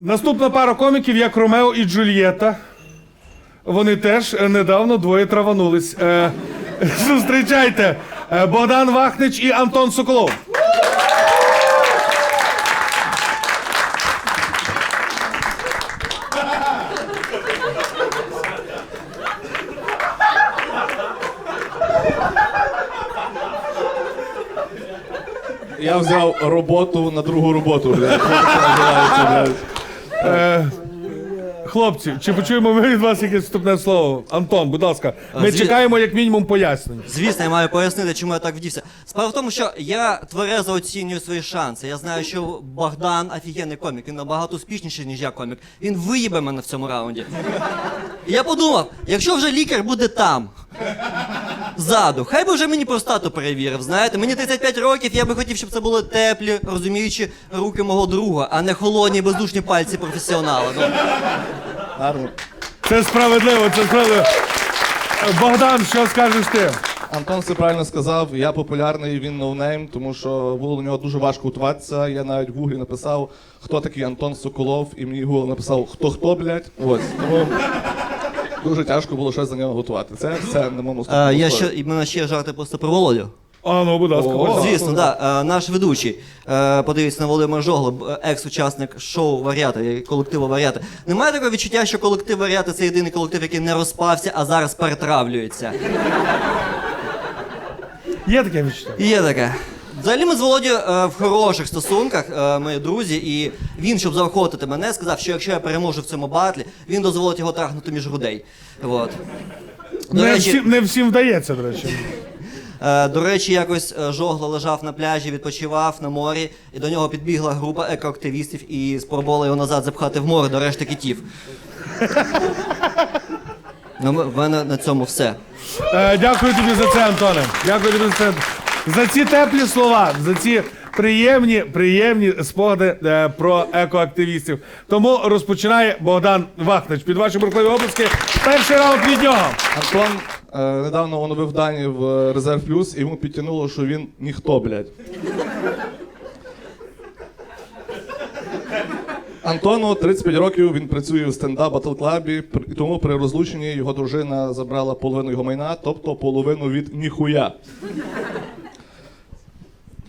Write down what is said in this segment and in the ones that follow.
Наступна пара коміків як Ромео і Джульєта. Вони теж е, недавно двоє траванулись. Е, зустрічайте е, Богдан Вахнич і Антон Соколов. Я взяв роботу на другу роботу, блядь. Це називається, блядь. Хлопці, чи почуємо ми від вас якесь вступне слово? Антон, будь ласка, ми зві- чекаємо як мінімум пояснень. Звісно, я маю пояснити, чому я так вдівся. Справа в тому, що я тверезо оцінюю свої шанси. Я знаю, що Богдан офігенний комік, він набагато успішніший, ніж я комік. Він виїбе мене в цьому раунді. І я подумав, якщо вже лікар буде там, ззаду, хай би вже мені простату перевірив. Знаєте, мені 35 років, я би хотів, щоб це були теплі, розуміючі руки мого друга, а не холодні бездушні пальці професіонала. Ну, Гарно. Це справедливо, це справедливо. Богдан, що скажеш ти? Антон все правильно сказав, я популярний, він ноунейм, тому що було до нього дуже важко готуватися. Я навіть в гуглі написав, хто такий Антон Соколов, і мені Google написав, хто хто, блядь. Ось. Тому дуже тяжко було щось за нього готувати. Це все на моєму а, я ще, і мене ще жарти просто про Володю. А, ну, будь ласка, О. Звісно, да. Е, Наш ведучий. Е, Подивіться на Володимира Жогло, екс-учасник шоу Варіати, е, колективу Варіати. Немає такого відчуття, що колектив Варіати це єдиний колектив, який не розпався, а зараз перетравлюється. Є таке відчуття? Є таке. Взагалі ми з Володю е, в хороших стосунках, е, ми друзі, і він, щоб заохотити мене, сказав, що якщо я переможу в цьому батлі, він дозволить його трахнути між грудей. От. До Не, речі, всім, не всім вдається, до речі. Е, До речі, якось е, Жогло лежав на пляжі, відпочивав на морі, і до нього підбігла група екоактивістів і спробувала його назад запхати в море до решти китів. Ну, в мене на цьому все. Е, дякую тобі за це, Антоне. Дякую тобі за це. За ці теплі слова, за ці приємні, приємні спогади е, про екоактивістів. Тому розпочинає Богдан Вахнич. Під ваші бурхливі обласки. Перший раунд від нього. Антон е, недавно оновив дані в е, Резерв Плюс, і йому підтягнуло, що він ніхто, блядь. Антону 35 років, він працює в стендап батл клабі, і тому при розлученні його дружина забрала половину його майна, тобто половину від ніхуя.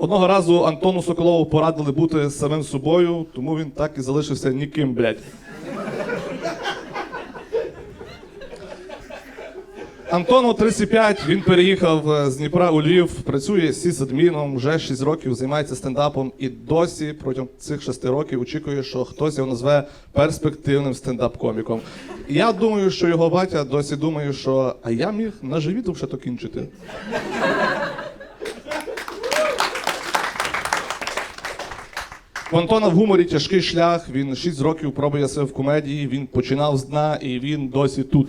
Одного разу Антону Соколову порадили бути самим собою, тому він так і залишився ніким, блядь. Антону 35, він переїхав е, з Дніпра у Львів, працює сісадміном, вже 6 років займається стендапом і досі протягом цих 6 років очікує, що хтось його назве перспективним стендап-коміком. Я думаю, що його батя досі думає, що а я міг на живіту вже то кінчити. В Антона в гуморі тяжкий шлях. Він 6 років пробує себе в комедії. Він починав з дна і він досі тут.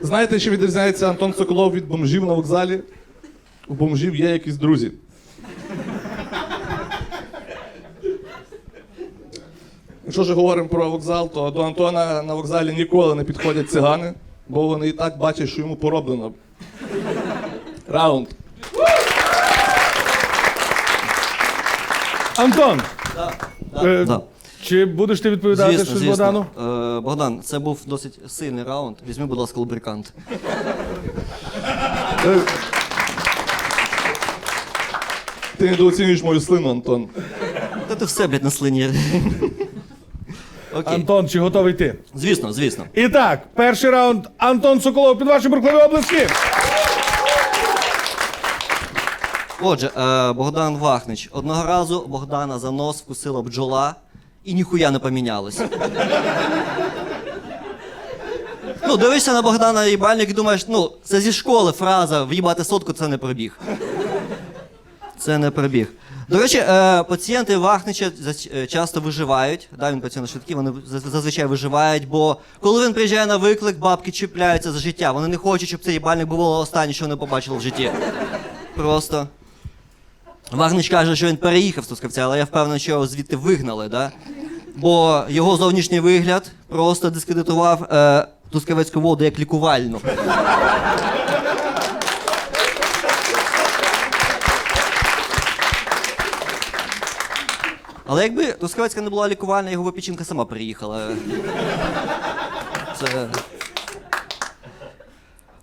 Знаєте, чи відрізняється Антон Соколов від бомжів на вокзалі? У бомжів є якісь друзі. Якщо ж говоримо про вокзал, то до Антона на вокзалі ніколи не підходять цигани, бо вони і так бачать, що йому пороблено. Раунд. Антон, е, Да. чи будеш ти відповідати Звісно, щось звісно. Богдану? Е, Богдан, це був досить сильний раунд. Візьми, будь ласка, лубрикант. Ти недооцінюєш мою слину, Антон. Та ти все, блядь, на слині. Окей. Антон, чи готовий ти? Звісно, звісно. І так, перший раунд Антон Соколов під ваші бурхливі обласки. Отже, е, Богдан Вахнич. Одного разу Богдана за нос вкусила бджола і ніхуя не помінялось. Ну, дивишся на Богдана їбальник і думаєш, ну, це зі школи фраза в'їбати сотку це не пробіг. Це не пробіг. До речі, е, пацієнти Вахнича е, часто виживають. Да, він працює на швидкі, вони зазвичай виживають, бо коли він приїжджає на виклик, бабки чіпляються за життя. Вони не хочуть, щоб цей їбальник було останнє, що вони побачили в житті. Просто. Вагнич каже, що він переїхав з Тускавця, але я впевнений, що його звідти вигнали, да? бо його зовнішній вигляд просто дискредитував е, Тускавецьку воду як лікувальну. Але якби Трускавецька не була лікувальна, його печінка сама приїхала. Це...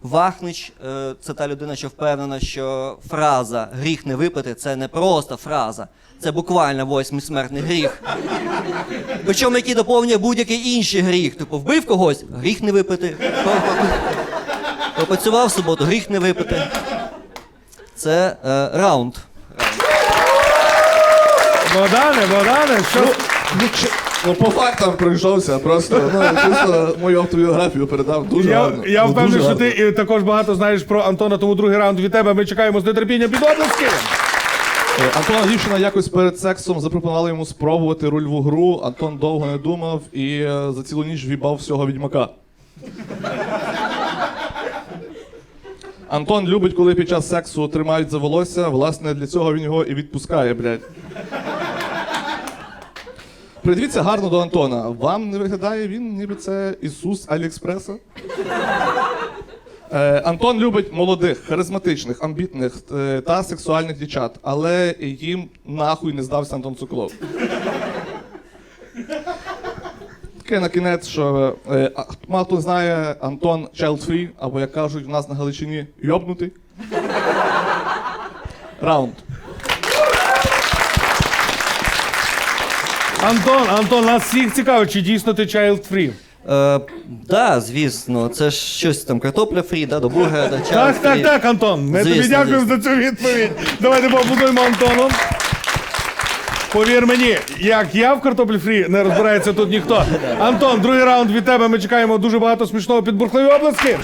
Вахнич е, це та людина, що впевнена, що фраза гріх не випити це не просто фраза, це буквально восьмий смертний гріх. Причому який доповнює будь-який інший гріх. Типу, вбив когось, гріх не випити. Попрацював в суботу, гріх не випити. Це е, раунд. Богдане, Богдане, що? Ну, чи- ну, по фактам пройшовся, просто ну, чисто мою автобіографію передав дуже Я, гарно. я Ну, впевнений, що ти гарно. і також багато знаєш про Антона, тому другий раунд від тебе. Ми чекаємо з нетерпінням під обласки. Е, Антона дівчина якось перед сексом запропонувала йому спробувати рольову гру. Антон довго не думав і е, за цілу ніч в'їбав всього відьмака. Антон любить, коли під час сексу тримають за волосся. Власне, для цього він його і відпускає, блядь. Придивіться гарно до Антона. Вам не виглядає він, ніби це Ісус Аліекспреса? Е, Антон любить молодих, харизматичних, амбітних е, та сексуальних дівчат, але їм нахуй не здався Антон Соколов. Таке на кінець, що е, мало хто знає Антон Child Free, або як кажуть в нас на Галичині, йобнутий. Раунд. Антон, Антон, нас всіх цікавить, чи дійсно ти child free. Е, да, звісно, це ж щось там картопля фрі, да, до бургера, до чаю. Так, так, так, Антон. Ми тобі Звісно, дякуємо за цю відповідь. Давайте поаплодуємо Антону. Повір мені, як я в картоплі фрі не розбирається тут ніхто. Антон, другий раунд від тебе. Ми чекаємо дуже багато смішного під бурхливі обласки.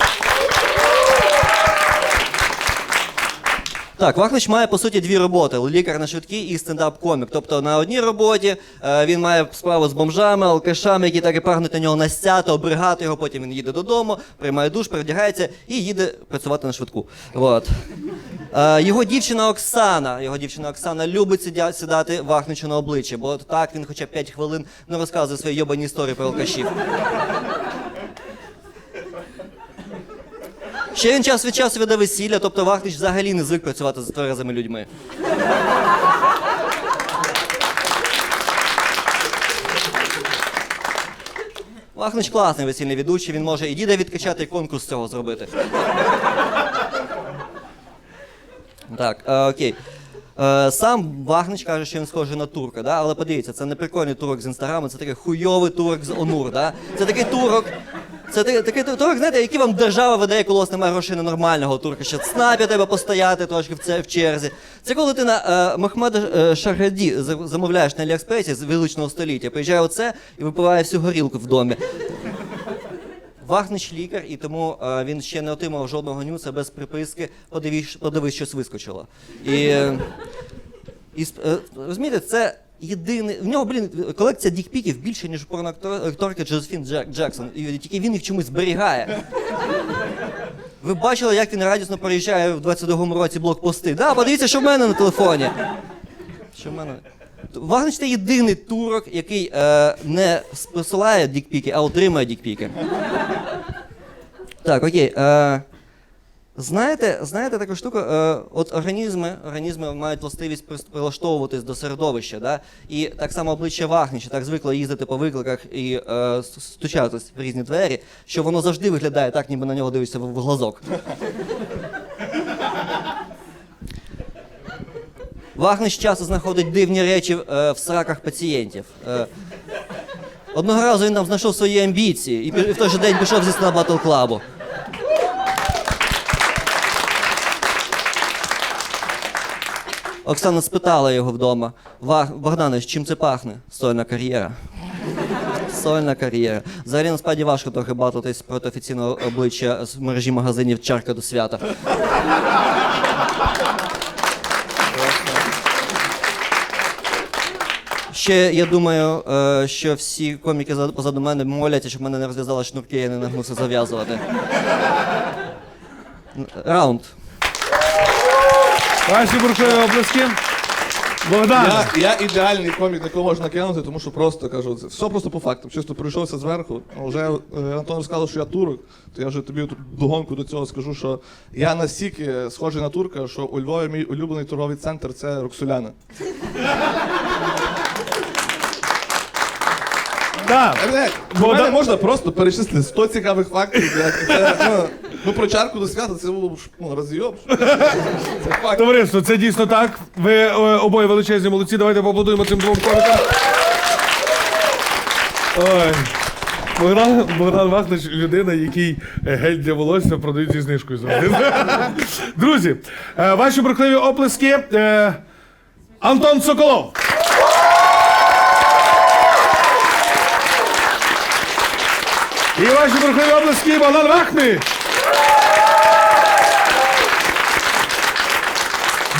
Так, Вахнич має по суті дві роботи: лікар на швидкій і стендап-комік. Тобто на одній роботі е, він має справу з бомжами, алкашами, які так і прагнуть на нього настяти, обригати його. Потім він їде додому, приймає душ, перевдягається і їде працювати на швидку. От. Е, його дівчина Оксана, його дівчина Оксана любить сидя, сідати Вахничу на обличчя, бо так він хоча б 5 хвилин не розказує свої йобані історії про алкашів. Ще він час від часу веде весілля, тобто Вахнич взагалі не звик працювати з тверезими людьми. Вахнич класний весільний ведучий, він може і діда відкачати, і конкурс з цього зробити. Так, е, окей. Е, сам Вахнич каже, що він схожий на турка, да? але подивіться, це не прикольний турок з інстаграму, це такий хуйовий турок з Онур. Да? Це такий турок. Це такий, турок, знаєте, який вам держава видає, коли у вас немає грошей на нормального турка, що ЦНАПі треба постояти трошки в, це, в черзі. Це коли ти на е, Мохмеда е, Шаргаді замовляєш на Аліекспресі з величного століття, приїжджає оце і випиває всю горілку в домі. Вахнич лікар, і тому е, він ще не отримав жодного нюса без приписки. Подивись, подивись, щось вискочило. І, і розумієте, це єдиний. В нього, блін, колекція дікпіків більше, ніж порноакторки Джозефін Джек, Джексон. І тільки він їх чомусь зберігає. Ви бачили, як він радісно переїжджає в 22-му році блокпости? Да, подивіться, що в мене на телефоні. Що в мене? Вагнич це єдиний турок, який е, не посилає дікпіки, а отримує дікпіки. Так, окей. Е, знаєте, знаєте таку штуку? Е, от організми, організми мають властивість прилаштовуватись до середовища, да? і так само обличчя Вахнича так звикло їздити по викликах і е, стучатись в різні двері, що воно завжди виглядає так, ніби на нього дивишся в, глазок. Вахнич часто знаходить дивні речі е, в сраках пацієнтів. Е, одного разу він там знайшов свої амбіції і, і в той же день пішов зі сна батл клабу. Оксана спитала його вдома: «Ва- Богдане, чим це пахне? Сольна кар'єра. Сольна кар'єра. Взагалі насправді важко трохи батитись проти офіційного обличчя з мережі магазинів чарка до свята. Ще я думаю, е, що всі коміки за- позаду мене моляться, щоб мене не розв'язали шнурки, я не нагнувся зав'язувати. Раунд. Ваші бурхливі обласки. Богдан. Я, я ідеальний комік, на кого можна кинути, тому що просто кажу, це все просто по фактам. Чисто прийшовся зверху. Ну, Вже е, Антон сказав, що я турок, то я вже тобі догонку до цього скажу, що я настільки схожий на турка, що у Львові мій улюблений торговий центр це Роксоляна. Блядь, Бо мене да- можна просто перечислити 100 цікавих фактів. блядь. Це, ну, ну, про чарку до свята це було б ну, розйоб. Це факт. Товариство, це дійсно так. Ви е, обоє величезні молодці. Давайте поаплодуємо цим двом комікам. Ой. Богдан, Богдан Вахнич людина, який е, гель для волосся продають зі знижкою завжди. Друзі, е, ваші бурхливі оплески. е, Антон Соколов. І ваші бурхливі оплески Богдан Вахнич.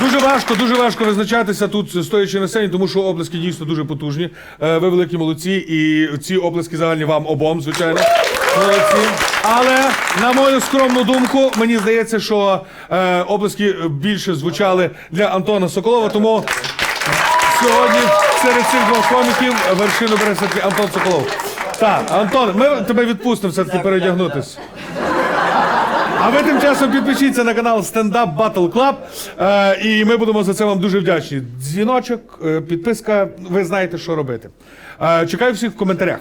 Дуже важко, дуже важко визначатися тут, стоячи на сцені, тому що оплески дійсно дуже потужні. Е, Ви великі молодці, і ці оплески загальні вам обом, звичайно. Молодці. Але на мою скромну думку, мені здається, що е, оплески більше звучали для Антона Соколова, тому сьогодні серед цих двох коміків вершину бере Антон Соколов. Так, Антон, ми тебе відпустимо все-таки переодягнутися. А ви тим часом підпишіться на канал Stand Up Battle Club, е, і ми будемо за це вам дуже вдячні. Дзвіночок, е, підписка, ви знаєте, що робити. Е, чекаю всіх в коментарях.